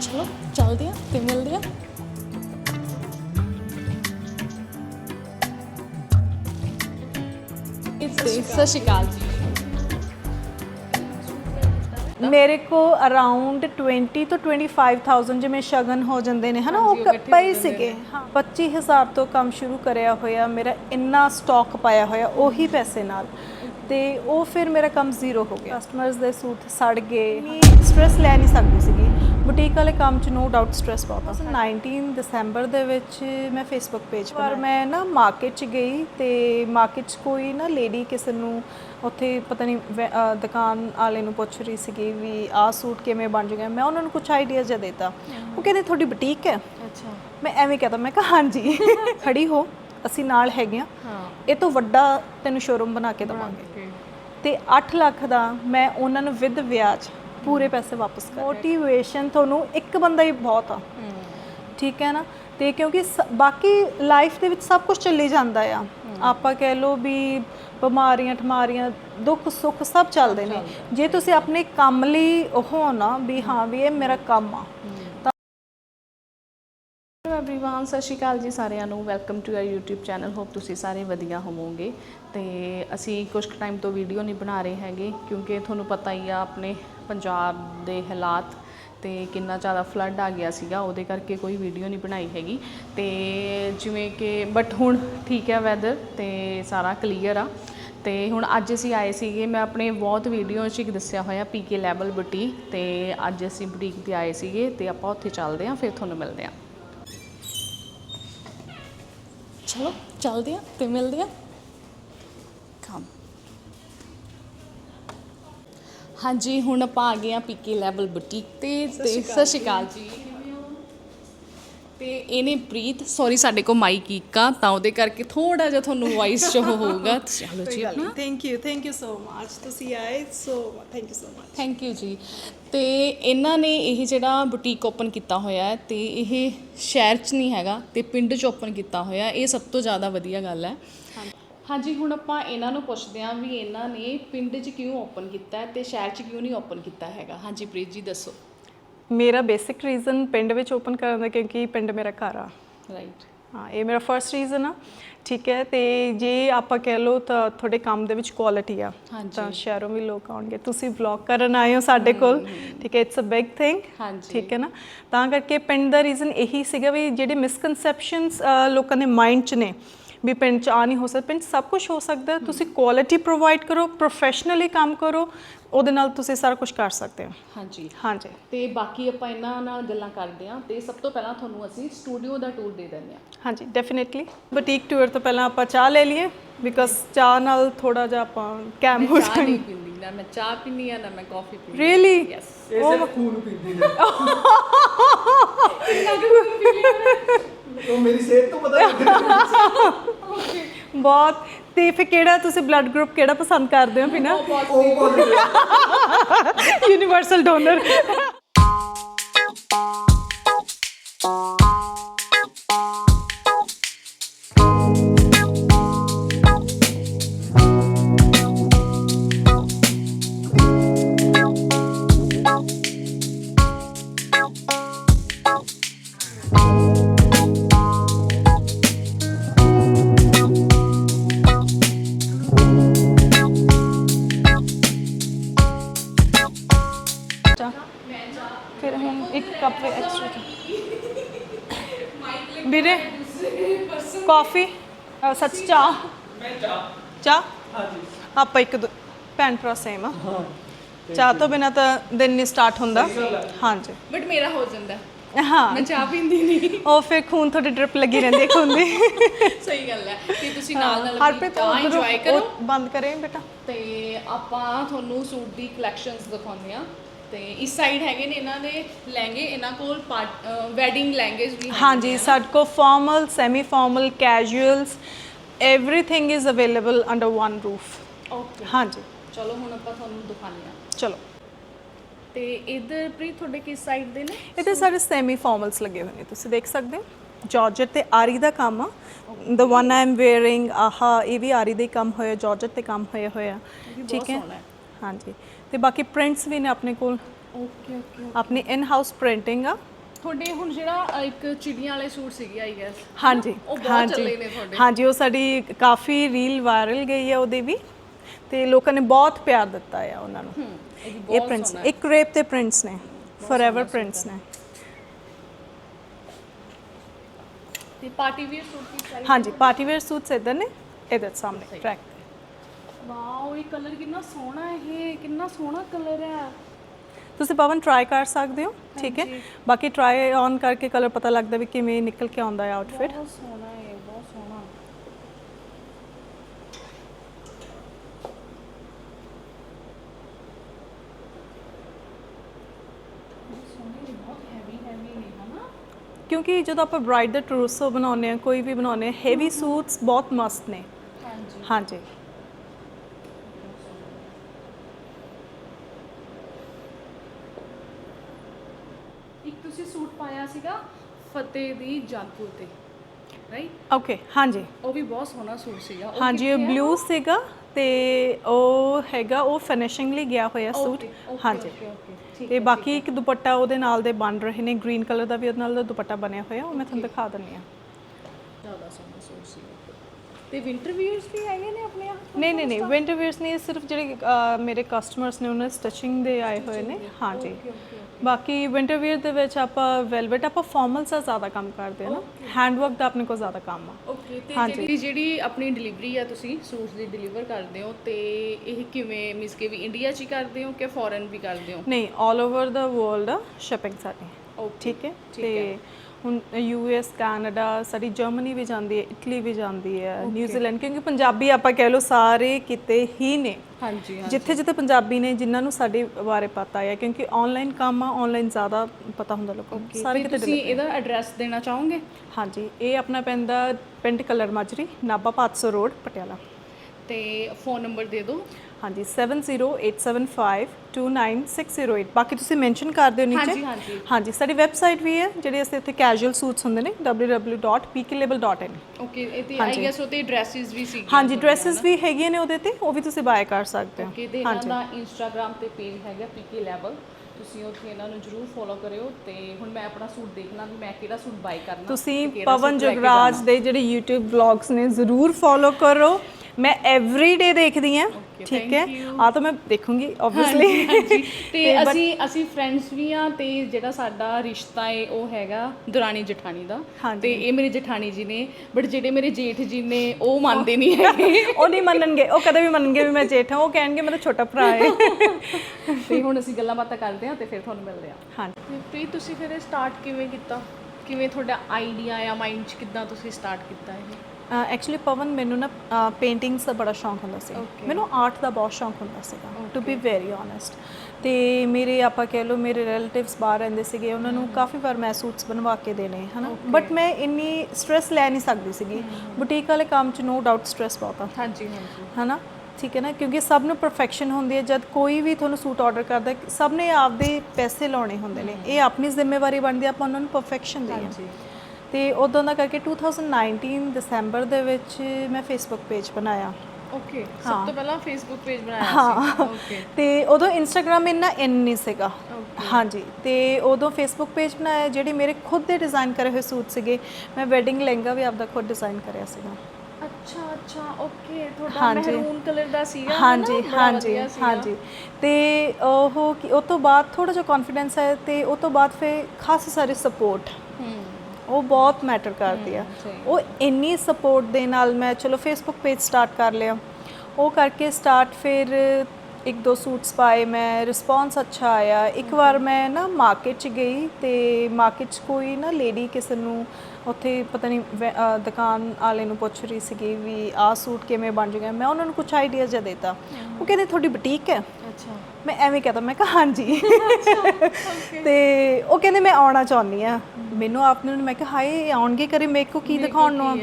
ਚਲੋ ਚੱਲਦੇ ਆ ਤੇ ਮਿਲਦੇ ਆ ਸਤਿ ਸ਼੍ਰੀ ਅਕਾਲ। ਜੀ ਮੇਰੇ ਕੋ ਅਰਾਊਂਡ 20 ਤੋਂ 25000 ਜਿਵੇਂ ਸ਼ਗਨ ਹੋ ਜਾਂਦੇ ਨੇ ਹਨਾ ਉਹ ਕ- ਪਏ ਸੀਗੇ। ਹਾਂ। 25000 ਤੋਂ ਕੰਮ ਸ਼ੁਰੂ ਕਰਿਆ ਹੋਇਆ ਮੇਰਾ ਇੰਨਾ ਸਟਾਕ ਪਾਇਆ ਹੋਇਆ ਉਹੀ ਪੈਸੇ ਨਾਲ। ਤੇ ਉਹ ਫਿਰ ਮੇਰਾ ਕੰਮ ਜ਼ੀਰੋ ਹੋ ਗਿਆ। ਕਸਟਮਰਸ ਦੇ ਸੂਟ ਸੜ ਗਏ। ਸਟ੍ਰੈਸ ਲੈ ਨਹੀਂ ਸਕਦੀ ਸੀਗੀ ਬੁਟੀਕ ਵਾਲੇ ਕੰਮ 'ਚ ਨੋ ਡਾਊਟ ਸਟ੍ਰੈਸ ਬਹੁਤ ਆ। 19 ਦਸੰਬਰ ਦੇ ਵਿੱਚ ਮੈਂ ਫੇਸਬੁੱਕ ਪੇਜ ਪਰ ਮੈਂ ਨਾ ਮਾਰਕੀਟ 'ਚ ਗਈ ਤੇ ਮਾਰਕੀਟ 'ਚ ਕੋਈ ਨਾ ਲੇਡੀ ਕਿਸੇ ਨੂੰ ਉੱਥੇ ਪਤਾ ਨਹੀਂ ਦੁਕਾਨ ਵਾਲੇ ਨੂੰ ਪੁੱਛ ਰਹੀ ਸੀਗੀ ਵੀ ਆਹ ਸੂਟ ਕਿਵੇਂ ਬਣ ਜੂਗਾ। ਮੈਂ ਉਹਨਾਂ ਨੂੰ ਕੁਝ ਆਈਡੀਆ ਜਿਹਾ ਦੇਤਾ। ਉਹ ਕਹਿੰਦੇ ਤੁਹਾਡੀ ਬੁਟੀਕ ਹੈ? ਅੱਛਾ। ਮੈਂ ਐਵੇਂ ਕਹਤਾ ਮੈਂ ਕਿਹਾ ਹਾਂਜੀ ਖੜੀ ਹੋ ਅਸੀਂ ਨਾਲ ਹੈਗੇ ਆ ਹਾਂ। ਇਹ ਤੋਂ ਵੱਡਾ ਤੈਨੂੰ ਸ਼ੋਰੂਮ ਬਣਾ ਕੇ ਦਵਾਂਗੇ। ਤੇ 8 ਲੱਖ ਦਾ ਮੈਂ ਉਹਨਾਂ ਨੂੰ ਵਿਦ ਵਿਆਜ ਪੂਰੇ ਪੈਸੇ ਵਾਪਸ ਕਰ ਮੋਟੀਵੇਸ਼ਨ ਤੁਹਾਨੂੰ ਇੱਕ ਬੰਦਾ ਹੀ ਬਹੁਤ ਆ। ਠੀਕ ਹੈ ਨਾ? ਤੇ ਕਿਉਂਕਿ ਬਾਕੀ ਲਾਈਫ ਦੇ ਵਿੱਚ ਸਭ ਕੁਝ ਚੱਲੀ ਜਾਂਦਾ ਆ। ਆਪਾਂ ਕਹਿ ਲੋ ਵੀ ਬਿਮਾਰੀਆਂ ਠਮਾਰੀਆਂ ਦੁੱਖ ਸੁੱਖ ਸਭ ਚੱਲਦੇ ਨੇ। ਜੇ ਤੁਸੀਂ ਆਪਣੇ ਕੰਮ ਲਈ ਉਹ ਨਾ ਵੀ ਹਾਂ ਵੀ ਇਹ ਮੇਰਾ ਕੰਮ ਆ। ਐਵਰੀਵਾਨ ਸਤਿ ਸ਼੍ਰੀ ਅਕਾਲ ਜੀ ਸਾਰਿਆਂ ਨੂੰ। Welcome to our YouTube channel hope ਤੁਸੀਂ ਸਾਰੇ ਵਧੀਆ ਹੋਵੋਗੇ। ਤੇ ਅਸੀਂ ਕੁਝ ਟਾਈਮ ਤੋਂ ਵੀਡੀਓ ਨਹੀਂ ਬਣਾ ਰਹੇ ਹੈਗੇ ਕਿਉਂਕਿ ਤੁਹਾਨੂੰ ਪਤਾ ਹੀ ਆ ਆਪਣੇ ਪੰਜਾਬ ਦੇ ਹਾਲਾਤ ਤੇ ਕਿੰਨਾ ਜ਼ਿਆਦਾ ਫਲੱਡ ਆ ਗਿਆ ਸੀਗਾ, ਉਹਦੇ ਕਰਕੇ ਕੋਈ ਵੀਡੀਓ ਨਹੀਂ ਬਣਾਈ ਹੈਗੀ। ਤੇ ਜਿਵੇਂ ਕਿ ਬਟ ਹੁਣ ਠੀਕ ਹੈ ਵੈਦਰ ਤੇ ਸਾਰਾ ਕਲੀਅਰ ਆ। ਤੇ ਹੁਣ ਅੱਜ ਅਸੀਂ ਆਏ ਸੀਗੇ, ਮੈਂ ਆਪਣੇ ਬਹੁਤ ਵੀਡੀਓ 'ਚ ਇੱਕ ਦੱਸਿਆ ਹੋਇਆ ਪੀਕੇ ਲੈਵਲ ਬੁਟੀਕ ਤੇ ਅੱਜ ਅਸੀਂ ਬੁਟੀਕ ਤੇ ਆਏ ਸੀਗੇ ਤੇ ਆਪਾਂ ਉੱਥੇ ਚੱਲਦੇ ਹਾਂ, ਫਿਰ ਤੁਹਾਨੂੰ ਮਿਲਦੇ ਹਾਂ। ਚਲੋ, ਚੱਲਦੇ ਆ ਤੇ ਮਿਲਦੇ ਆ ਹਾਂਜੀ ਹੁਣ ਆਪਾਂ ਆ ਗਏ ਆ ਪੀਕੇ ਲੈਵਲ ਬੁਟੀਕ ਤੇ ਤੇ ਸਤਿ ਸ਼੍ਰੀ ਅਕਾਲ ਜੀ। ਤੇ ਇਹਨੇ ਪ੍ਰੀਤ ਸੌਰੀ ਸਾਡੇ ਕੋਲ ਮਾਈਕ ਆ ਤਾਂ ਉਹਦੇ ਕਰਕੇ ਥੋੜਾ ਜਿਹਾ ਤੁਹਾਨੂੰ ਵੌਇਸ ਸ਼ੋ ਹੋਊਗਾ। ਚਲੋ ਜੀ ਆਪਣਾ। Thank you thank you so much ਤੁਸੀਂ ਆਏ so thank you so much thank you ਜੀ। ਤੇ ਇਹਨਾਂ ਨੇ ਇਹ ਜਿਹੜਾ ਬੁਟੀਕ ਓਪਨ ਕੀਤਾ ਹੋਇਆ ਹੈ ਤੇ ਇਹ ਸ਼ਹਿਰ 'ਚ ਨਹੀਂ ਹੈਗਾ ਤੇ ਪਿੰਡ 'ਚ ਓਪਨ ਕੀਤਾ ਹੋਇਆ ਇਹ ਸਭ ਤੋਂ ਜ਼ਿਆਦਾ ਵਧੀਆ ਗੱਲ ਹੈ। ਹਾਂਜੀ ਹੁਣ ਆਪਾਂ ਇਹਨਾਂ ਨੂੰ ਪੁੱਛਦੇ ਹਾਂ ਵੀ ਇਹਨਾਂ ਨੇ ਪਿੰਡ 'ਚ ਕਿਉਂ ਓਪਨ ਕੀਤਾ ਹੈ ਤੇ ਸ਼ਹਿਰ 'ਚ ਕਿਉਂ ਨਹੀਂ ਓਪਨ ਕੀਤਾ ਹੈਗਾ? ਹਾਂਜੀ ਪ੍ਰੀਤ ਜੀ ਦੱਸੋ। ਮੇਰਾ ਬੇਸਿਕ ਰੀਜ਼ਨ ਪਿੰਡ ਵਿੱਚ ਓਪਨ ਕਰਨ ਦਾ ਕਿਉਂਕਿ ਪਿੰਡ ਮੇਰਾ ਘਰ ਆ। ਰਾਈਟ ਹਾਂ ਇਹ ਮੇਰਾ ਫਰਸਟ ਰੀਜ਼ਨ ਆ। ਠੀਕ ਹੈ ਤੇ ਜੇ ਆਪਾਂ ਕਹਿ ਲਓ ਤਾਂ ਤੁਹਾਡੇ ਕੰਮ ਦੇ ਵਿੱਚ ਕੁਆਲਿਟੀ ਆ। ਤਾਂ ਸ਼ਹਿਰੋਂ ਵੀ ਲੋਕ ਆਉਣਗੇ। ਤੁਸੀਂ ਵਲੌਗ ਕਰਨ ਆਏ ਹੋ ਸਾਡੇ ਕੋਲ। ਠੀਕ ਹੈ ਇਟਸ ਅ ਬਿਗ ਥਿੰਗ। ਠੀਕ ਹੈ ਨਾ? ਤਾਂ ਕਰਕੇ ਪਿੰਡ ਦਾ ਰੀਜ਼ਨ ਇਹੀ ਸੀਗਾ ਵੀ ਜਿਹੜੇ ਮਿਸਕਨਸੈਪਸ਼ਨਸ ਲੋਕਾਂ ਦੇ ਮਾਈਂਡ 'ਚ ਨੇ ਵੀ ਪਿੰਡ 'ਚ ਆ ਨਹੀਂ ਹੋ ਸਕਦਾ ਪਿੰਡ ਸਭ ਕੁਝ ਹੋ ਸਕਦਾ। ਤੁਸੀਂ ਕੁਆਲਿਟੀ ਪ੍ਰੋਵਾਈਡ ਕਰੋ ਪ੍ਰੋਫੈਸ਼ਨਲੀ ਕੰਮ ਕਰੋ ਉਹਦੇ ਨਾਲ ਤੁਸੀਂ ਸਾਰਾ ਕੁਝ ਕਰ ਸਕਦੇ ਹੋ। ਹਾਂਜੀ। ਹਾਂਜੀ। ਤੇ ਬਾਕੀ ਆਪਾਂ ਇਹਨਾਂ ਨਾਲ ਗੱਲਾਂ ਕਰਦੇ ਹਾਂ ਤੇ ਸਭ ਤੋਂ ਪਹਿਲਾਂ ਤੁਹਾਨੂੰ ਅਸੀਂ ਸਟੂਡੀਓ ਦਾ ਟੂਰ ਦੇ ਦਿੰਦੇ ਹਾਂ। ਹਾਂਜੀ ਡੈਫੀਨਿਟਲੀ ਬੁਟੀਕ ਟੂਰ ਤੋਂ ਪਹਿਲਾਂ ਆਪਾਂ ਚਾਹ ਲੈ ਲਈਏ ਬਿਕਾਜ਼ ਚਾਹ ਨਾਲ ਥੋੜਾ ਜਿਹਾ ਆਪਾਂ ਕੈਮ ਹੋ ਚਾਹ ਨਹੀਂ ਪੀਂਦੀ ਨਾ ਮੈਂ ਚਾਹ ਪੀਂਦੀ ਆ ਨਾ ਮੈਂ ਕਾਫੀ ਪੀਂਦੀ। ਰੀਅਲੀ ਯੈਸ ਉਹ ਮੇਰੀ ਸਿਹਤ ਤੋਂ ਪਤਾ ਲੱਗਦਾ ਬਹੁਤ। ਤੇ ਫਿਰ ਕਿਹੜਾ ਤੁਸੀਂ ਬਲੱਡ ਗਰੁੱਪ ਕਿਹੜਾ ਪਸੰਦ ਕਰਦੇ ਹੋ ਪੀਣਾ ਉਹ ਯੂਨੀਵਰਸਲ ਡੋਨਰ ਸੱਚ ਚਾਹ। ਮੈਂ ਚਾਹ। ਚਾਹ? ਹਾਂਜੀ। ਆਪਾਂ ਇੱਕ ਦੋ- ਭੈਣ ਭਰਾ ਸੇਮ ਆ। ਚਾਹ ਤੋਂ ਬਿਨਾ ਤਾਂ ਦਿਨ ਨਹੀਂ ਸਟਾਰਟ ਹੁੰਦਾ। ਹਾਂਜੀ। ਬਟ ਮੇਰਾ ਹੋ ਜਾਂਦਾ। ਹਾਂ। ਮੈਂ ਚਾਹ ਪੀਂਦੀ ਨਹੀਂ ਉਹ ਫਿਰ ਖੂਨ ਤੁਹਾਡੇ ਡ੍ਰਿਪ ਲੱਗੀ ਰਹਿੰਦੀ ਹੈ ਖੂਨ ਦੀ। ਸਹੀ ਗੱਲ ਹੈ। ਤੇ ਤੁਸੀਂ ਨਾਲ ਨਾਲ ਹਰਪ੍ਰੀਤ ਚਾਹ ਉੱਧਰੋਂ ਇੰਜੋਏ ਕਰੋ। ਉਹ ਬੰਦ ਕਰੇ ਬੇਟਾ। ਤੇ ਆਪਾਂ ਤੁਹਾਨੂੰ ਸੂਟ ਦੀ ਕਲੈਕਸ਼ਨਸ ਦਿਖਾਉਂਦੇ ਆ ਤੇ ਇਸ ਸਾਈਡ ਹੈਗੇ ਨੇ ਇਹਨਾਂ ਦੇ ਲਹਿੰਗੇ। ਇਹਨਾਂ ਕੋਲ ਵੈਡਿੰਗ ਲਹਿੰਗੇਸ ਵੀ ਹੈਗੇ ਹਾਂਜੀ। ਸਾਡੇ ਕੋਲ formal semi formal casuals everything is available under one roof. Okay ਹਾਂਜੀ. ਚਲੋ ਹੁਣ ਆਪਾਂ ਤੁਹਾਨੂੰ ਦਿਖਾਉਂਦੇ ਆ ਚਲੋ। ਤੇ ਇਧਰ ਪ੍ਰੀ ਤੁਹਾਡੇ ਕਿਸ ਸਾਈਡ ਦੇ ਨੇ? ਇਹਦੇ ਸਾਰੇ ਸੈਮੀ ਫਾਰਮਲਸ ਲੱਗੇ ਹੋਏ ਨੇ ਤੁਸੀਂ ਦੇਖ ਸਕਦੇ ਹੋ। ਜਾਰਜਟ ਤੇ ਆਰੀ ਦਾ ਕੰਮ ਆ। The one I am wearing ਆਹਾ ਇਹ ਵੀ ਆਰੀ ਦੇ ਕੰਮ ਹੋਇਆ ਜਾਰਜਟ ਤੇ ਕੰਮ ਹੋਇਆ ਹੋਇਆ। ਠੀਕ ਹੈ? ਹਾਂਜੀ। ਤੇ ਬਾਕੀ ਪ੍ਰਿੰਟਸ ਵੀ ਨੇ ਆਪਣੇ ਕੋਲ। ਓਕੇ ਓਕੇ ਆਪਣੇ ਇਨ ਹਾਊਸ ਪ੍ਰਿੰਟਿੰਗ ਆ। ਤੁਹਾਡੇ ਹੁਣ ਜਿਹੜਾ ਅ, ਇੱਕ ਚਿੜੀਆਂ ਵਾਲੇ ਸੂਟ ਸੀਗੇ ਆਈ ਗੈਸ ਹਾਂਜੀ ਉਹ ਬਹੁਤ ਚੱਲੇ ਨੇ ਤੁਹਾਡੇ। ਹਾਂਜੀ ਉਹ ਸਾਡੀ ਕਾਫੀ ਰੀਲ ਵਾਇਰਲ ਗਈ ਹੈ ਉਹਦੇ ਵੀ। ਤੇ ਲੋਕਾਂ ਨੇ ਬਹੁਤ ਪਿਆਰ ਦਿੱਤਾ ਆ ਉਹਨਾਂ ਨੂੰ। ਇਹ ਪ੍ਰਿੰਟਸ ਇੱਕ ਰੇਪ ਤੇ ਪ੍ਰਿੰਟਸ ਨੇ ਫੋਰਐਵਰ ਪ੍ਰਿੰਟਸ ਨੇ। ਤੇ ਪਾਰਟੀ ਵੇਅਰ ਸੂਟ ਕੀ ਸਾਈਜ਼ ਹਾਂਜੀ ਪਾਰਟੀ ਵੇਅਰ ਸੂਟਸ ਇਧਰ ਨੇ ਇਧਰ ਸਾਹਮਣੇ ਟਰੈਕ ਵਾਓ ਇਹ ਕਲਰ ਕਿੰਨਾ ਸੋਹਣਾ ਹੈ ਇਹ ਕਿੰਨਾ ਸੋਹਣਾ ਕਲਰ ਹੈ। ਤੁਸੀਂ ਪਵਨ ਟਰਾਈ ਕਰ ਸਕਦੇ ਹੋ ਠੀਕ ਹੈ। ਬਾਕੀ ਟਰਾਈ ਔਨ ਕਰਕੇ ਕਲਰ ਪਤਾ ਲੱਗਦਾ ਵੀ ਕਿਵੇਂ ਨਿਕਲ ਕੇ ਆਉਂਦਾ ਹੈ ਆਊਟਫਿਟ ਬਹੁਤ ਸੋਹਣਾ ਹੈ ਬਹੁਤ ਸੋਹਣਾ। ਕਿਉਂਕਿ ਜਦੋਂ ਆਪਾਂ ਬ੍ਰਾਈਡ ਦਾ ਟਰੂਸੋ ਬਣਾਉਂਦੇ ਆ ਕੋਈ ਵੀ ਬਣਾਉਂਦੇ ਆ ਹੈਵੀ ਸੂਟਸ ਬਹੁਤ ਮਸਤ ਨੇ। ਹਾਂਜੀ। ਹਾਂਜੀ ਇੱਕ ਤੁਸੀਂ ਸੂਟ ਪਾਇਆ ਸੀਗਾ ਫਤਿਹ ਦੀ ਜਾਗੋ ਤੇ ਰਾਈਟ ਓਕੇ ਹਾਂਜੀ। ਉਹ ਵੀ ਬਹੁਤ ਸੋਹਣਾ ਸੂਟ ਸੀਗਾ। ਉਹ ਹਾਂਜੀ ਇਹ ਕਿੱਥੇ ਆ? ਬਲੂ ਸੀਗਾ ਤੇ ਉਹ ਹੈਗਾ ਉਹ ਫਿਨਿਸ਼ਿੰਗ ਲਈ ਗਿਆ ਹੋਇਆ ਸੂਟ। Okay, okay, ਹਾਂਜੀ। okay, okay, ਠੀਕ ਤੇ ਬਾਕੀ ਇੱਕ ਦੁਪੱਟਾ ਉਹਦੇ ਨਾਲ ਦੇ ਬਣ ਰਹੇ ਨੇ ਗ੍ਰੀਨ ਕਲਰ ਦਾ ਵੀ ਉਹਦੇ ਨਾਲ ਦਾ ਦੁਪੱਟਾ ਬਣਿਆ ਹੋਇਆ ਉਹ ਮੈਂ ਤੁਹਾਨੂੰ ਦਿਖਾ ਦਿੰਨੀ ਆ ਜ਼ਿਆਦਾ ਸੋਹਣਾ ਸੂਟ ਸੀਗਾ। ਤੇ ਵਿੰਟਰ ਵੀਅਰਸ ਵੀ ਹੈਗੇ ਨੇ ਆਪਣੇ ਆ ਨਹੀਂ ਨਹੀਂ ਨਹੀਂ ਵਿੰਟਰ ਵੇਅਰਸ ਨਹੀਂ ਸਿਰਫ ਜਿਹੜੇ ਅਹ, ਮੇਰੇ ਕਸਟਮਰਸ ਨੇ ਉਹਨਾਂ ਸਟਿਚਿੰਗ ਦੇ ਆਏ ਹੋਏ ਨੇ। ਹਾਂਜੀ ਬਾਕੀ ਵਿੰਟਰ ਵੇਅਰ ਦੇ ਵਿੱਚ ਆਪਾਂ ਵੈਲਵਟ ਆਪਾਂ ਫਾਰਮਲਸ ਦਾ ਜ਼ਿਆਦਾ ਕੰਮ ਕਰਦੇ ਹਾਂ ਨਾ। ਹੈਂਡਵਰਕ ਦਾ ਆਪਣੇ ਕੋਲ ਜ਼ਿਆਦਾ ਕੰਮ ਆ। ਓਕੇ ਤੇ ਜਿਹੜੀ ਜਿਹੜੀ ਆਪਣੀ ਡਿਲੀਵਰੀ ਆ ਤੁਸੀਂ ਸੂਟਸ ਦੀ ਡਿਲੀਵਰ ਕਰਦੇ ਹੋ ਤੇ ਇਹ ਕਿਵੇਂ ਮਿਸ ਕੇ ਵੀ ਇੰਡੀਆ 'ਚ ਹੀ ਕਰਦੇ ਹੋ ਕਿ ਫੋਰਨ ਵੀ ਕਰਦੇ ਹੋ? ਨਹੀਂ 올 ਓਵਰ ਦਾ ਵਰਲਡ ਸ਼ਿਪਿੰਗ ਸਾਡੀ। ਓਕੇ ਠੀਕ ਹੈ। ਤੇ ਹੁਣ ਯੂ ਐਸ ਕੈਨੇਡਾ ਸਾਡੀ ਜਰਮਨੀ ਵੀ ਜਾਂਦੀ ਹੈ ਇਟਲੀ ਵੀ ਜਾਂਦੀ ਹੈ ਨਿਊਜ਼ੀਲੈਂਡ ਕਿਉਂਕਿ ਪੰਜਾਬੀ ਆਪਾਂ ਕਹਿ ਲਓ ਸਾਰੇ ਕਿਤੇ ਹੀ ਨੇ। ਹਾਂਜੀ ਜਿੱਥੇ ਜਿੱਥੇ ਪੰਜਾਬੀ ਨੇ ਜਿਨ੍ਹਾਂ ਨੂੰ ਸਾਡੇ ਬਾਰੇ ਪਤਾ ਹੈ ਕਿਉਂਕਿ ਆਨਲਾਈਨ ਕੰਮ ਆ ਆਨਲਾਈਨ ਜ਼ਿਆਦਾ ਪਤਾ ਹੁੰਦਾ ਲੋਕਾਂ ਨੂੰ। ਸਾਰੇ ਕਿਤੇ ਤੁਸੀਂ ਇਹਦਾ ਐਡਰੈਸ ਦੇਣਾ ਚਾਹੋਗੇ? ਹਾਂਜੀ ਇਹ ਆਪਣਾ ਪੈਂਦਾ ਪਿੰਡ ਕਲਰ ਮਾਜਰੀ ਨਾਭਾ 500 ਰੋਡ ਪਟਿਆਲਾ। ਤੇ ਫੋਨ ਨੰਬਰ ਦੇ ਦਿਓ। ਹਾਂਜੀ 7087529608 ਬਾਕੀ ਤੁਸੀਂ ਮੈਂਸ਼ਨ ਕਰ ਦਿਓ ਨੀਚੇ। ਹਾਂਜੀ, ਹਾਂਜੀ। ਹਾਂਜੀ ਸਾਡੀ ਵੈਬਸਾਈਟ ਵੀ ਹੈ ਜਿਹੜੀ ਅਸੀਂ ਇੱਥੇ ਕੈਜੂਅਲ ਸੂਟਸ ਹੁੰਦੇ ਨੇ www.pklabel.in ਓਕੇ ਇਹ ਤੇ ਆਈ ਗੈਸ ਉਹ ਤੇ ਡਰੈਸਸ ਵੀ ਸੀ ਹਾਂਜੀ ਡਰੈਸਸ ਵੀ ਹੈਗੀਆਂ ਨੇ ਉਹਦੇ ਤੇ ਉਹ ਵੀ ਤੁਸੀਂ ਬਾਏ ਕਰ ਸਕਦੇ ਹੋ। ਓਕੇ ਤੇ ਇਹਨਾਂ ਦਾ ਇੰਸਟਾਗ੍ਰam ਤੇ ਪੇਜ ਹੈਗਾ ਪੀਕੇ ਲੈਵਲ ਤੁਸੀਂ ਉੱਥੇ ਇਹਨਾਂ ਨੂੰ ਜਰੂਰ ਫੋਲੋ ਕਰਿਓ ਤੇ ਹੁਣ ਮੈਂ ਆਪਣਾ ਸੂਟ ਦੇਖਣਾ ਵੀ ਮੈਂ ਕਿਹੜਾ ਸੂਟ ਬਾਈ ਕਰਨਾ ਤੁਸੀਂ ਤੇ ਕਿਹੜਾ ਪਵਨ ਸੂਟ ਲੈ ਕੇ ਜਗਰਾਜ ਦੇ ਜਿਹੜੇ YouTube ਵਲੌਗਸ ਨੇ ਜ਼ਰੂਰ ਫੋਲੋ ਕਰੋ। ਮੈਂ ਐਵਰੀ ਡੇ ਦੇਖਦੀ ਹਾਂ ਠੀਕ ਹੈ? ਆ ਤਾਂ ਮੈਂ ਦੇਖੂੰਗੀ ਆਬਵੀਅਸਲੀ ਤੇ ਅਸੀਂ ਅਸੀਂ ਫਰੈਂਡਸ ਵੀ ਆ ਤੇ ਜਿਹੜਾ ਸਾਡਾ ਰਿਸ਼ਤਾ ਹੈ ਉਹ ਹੈਗਾ ਦੁਰਾਣੀ ਜਠਾਣੀ ਦਾ। ਤੇ ਇਹ ਮੇਰੇ ਜਠਾਣੀ ਜੀ ਨੇ ਬਟ ਜਿਹੜੇ ਮੇਰੇ ਜੇਠ ਜੀ ਨੇ ਉਹ ਮੰਨਦੇ ਨਹੀਂ ਹੈਗੇ। ਉਹ ਨਹੀਂ ਮੰਨਣਗੇ ਉਹ ਕਦੇ ਵੀ ਮੰਨਣਗੇ ਵੀ ਮੈਂ ਜੇਠ ਹਾਂ ਉਹ ਕਹਿਣਗੇ ਮੇਰਾ ਛੋਟਾ ਭਰਾ ਹੈ ਤੇ ਹੁਣ ਅਸੀਂ ਗੱਲਾਂ ਬਾਤਾਂ ਕਰਦੇ ਆ ਤੇ ਫਿਰ ਤੁਹਾਨੂੰ ਮਿਲਦੇ ਆ ਹਾਂਜੀ। ਤੇ ਤੁਸੀਂ ਫਿਰ ਇਹ ਸਟਾਰਟ ਕਿਵੇਂ ਕੀਤਾ? ਕਿਵੇਂ ਤੁਹਾਡਾ ਆਈਡੀਆ ਆ ਮਾਈਂਡ 'ਚ ਕਿੱਦਾਂ ਤੁਸੀਂ ਸਟਾਰਟ ਕੀਤਾ ਇਹ? ਐਕਚੁਅਲੀ ਪਵਨ ਮੈਨੂੰ ਨਾ ਪੇਂਟਿੰਗਸ ਦਾ ਬੜਾ ਸ਼ੌਂਕ ਹੁੰਦਾ ਸੀ। ਮੈਨੂੰ ਆਰਟ ਦਾ ਬਹੁਤ ਸ਼ੌਂਕ ਹੁੰਦਾ ਸੀਗਾ ਟੂ ਬੀ ਵੈਰੀ ਓਨੈਸਟ ਤੇ ਮੇਰੇ ਆਪਾਂ ਕਹਿ ਲਓ ਮੇਰੇ ਰਿਲੇਟਿਵਸ ਬਾਹਰ ਰਹਿੰਦੇ ਸੀਗੇ ਉਹਨਾਂ ਨੂੰ ਕਾਫੀ ਵਾਰ ਮੈਂ ਸੂਟਸ ਬਣਵਾ ਕੇ ਦੇਣੇ ਹਨਾ? ਬਟ ਮੈਂ ਇੰਨੀ ਸਟ੍ਰੈਸ ਲੈ ਨਹੀਂ ਸਕਦੀ ਸੀਗੀ। ਬੁਟੀਕ ਵਾਲੇ ਕੰਮ 'ਚ ਨੋ ਡਾਊਟ ਸਟ੍ਰੈਸ ਬਹੁਤ ਆ। ਹਾਂਜੀ ਹਾਂਜੀ। ਹਨਾ? ਠੀਕ ਹੈ ਨਾ? ਕਿਉਂਕਿ ਸਭ ਨੂੰ ਪਰਫੈਕਸ਼ਨ ਹੁੰਦੀ ਹੈ ਜਦ ਕੋਈ ਵੀ ਤੁਹਾਨੂੰ ਸੂਟ ਆਰਡਰ ਕਰਦਾ ਸਭ ਨੇ ਆਪਦੇ ਪੈਸੇ ਲਾਉਣੇ ਹੁੰਦੇ ਨੇ। ਇਹ ਆਪਣੀ ਜ਼ਿੰਮੇਵਾਰੀ ਬਣਦੀ ਹੈ ਆਪਾਂ ਉਹਨਾਂ ਨੂੰ ਪਰਫੈਕਸ਼ਨ ਦੇਈਏ। ਤੇ ਉਦੋਂ ਦਾ ਕਰਕੇ 2019 ਦਸੰਬਰ ਦੇ ਵਿੱਚ ਮੈਂ ਫੇਸਬੁੱਕ ਪੇਜ ਬਣਾਇਆ। ਓਕੇ ਸਭ ਤੋਂ ਪਹਿਲਾਂ ਫੇਸਬੁੱਕ ਪੇਜ ਬਣਾਇਆ ਸੀ। ਓਕੇ ਤੇ ਉਦੋਂ ਇੰਸਟਾਗ੍ਰam ਇੰਨਾ ਇਨ ਨਹੀਂ ਸੀਗਾ। ਹਾਂਜੀ। ਤੇ ਉਦੋਂ ਫੇਸਬੁੱਕ ਪੇਜ ਬਣਾਇਆ ਜਿਹੜੇ ਮੇਰੇ ਖੁਦ ਦੇ ਡਿਜ਼ਾਈਨ ਕਰੇ ਹੋਏ ਸੂਟ ਸੀਗੇ ਮੈਂ ਵੈਡਿੰਗ ਲਹਿੰਗਾ ਵੀ ਆਪਦਾ ਖੁਦ ਡਿਜ਼ਾਈਨ ਕਰਿਆ ਸੀਗਾ। ਅੱਛਾ ਅੱਛਾ ਓਕੇ ਤੁਹਾਡਾ। ਮਹਿਰੂਨ ਕਲਰ ਦਾ ਸੀਗਾ ਹਾਂਜੀ ਹਾਂਜੀ। ਹਾਂਜੀ। ਤੇ ਉਹ ਉਹ ਤੋਂ ਬਾਅਦ ਥੋੜਾ ਜਿਹਾ ਕੌਨਫੀਡੈਂਸ ਹੈ ਤੇ ਉਹ ਤੋਂ ਬਾਅਦ ਫਿਰ ਖਾਸ ਸਾਰੇ ਸਪੋਰਟ ਉਹ ਬਹੁਤ ਮੈਟਰ ਕਰਦੀ ਆ। ਉਹ ਇੰਨੀ ਸਪੋਰਟ ਦੇ ਨਾਲ ਮੈਂ ਚਲੋ ਫੇਸਬੁੱਕ ਪੇਜ ਸਟਾਰਟ ਕਰ ਲਿਆ। ਉਹ ਕਰਕੇ ਸਟਾਰਟ ਫਿਰ ਇੱਕ ਦੋ ਸੂਟਸ ਪਾਏ ਮੈਂ ਰਿਸਪੌਂਸ ਅੱਛਾ ਆਇਆ। ਇੱਕ ਵਾਰ ਮੈਂ ਨਾ ਮਾਰਕੀਟ 'ਚ ਗਈ ਤੇ ਮਾਰਕੀਟ 'ਚ ਕੋਈ ਨਾ ਲੇਡੀ ਕਿਸੇ ਨੂੰ ਉੱਥੇ ਪਤਾ ਨਹੀਂ ਦੁਕਾਨ ਵਾਲੇ ਨੂੰ ਪੁੱਛ ਰਹੀ ਸੀਗੀ ਵੀ ਆਹ ਸੂਟ ਕਿਵੇਂ ਬਣ ਜਾਏਗਾ ਮੈਂ ਉਹਨਾਂ ਨੂੰ ਕੁਝ ਆਈਡੀਆ ਜਿਹਾ ਦੇਤਾ। ਉਹ ਕਹਿੰਦੇ ਤੁਹਾਡੀ ਬੁਟੀਕ ਹੈ? ਅੱਛਾ। ਮੈਂ ਐਵੇਂ ਕਹਤਾ ਮੈਂ ਕਿਹਾ ਹਾਂਜੀ। ਤੇ ਉਹ ਕਹਿੰਦੇ ਮੈਂ ਆਉਣਾ ਚਾਹੁੰਦੀ ਆ ਮੈਨੂੰ ਆਪ ਨੂੰ ਮੈਂ ਕਿਹਾ ਹਾਏ ਆਉਣਗੇ ਕਰੇ ਮੇਰੇ ਕੋ ਕੀ ਦਿਖਾਉਣ ਨੂੰ?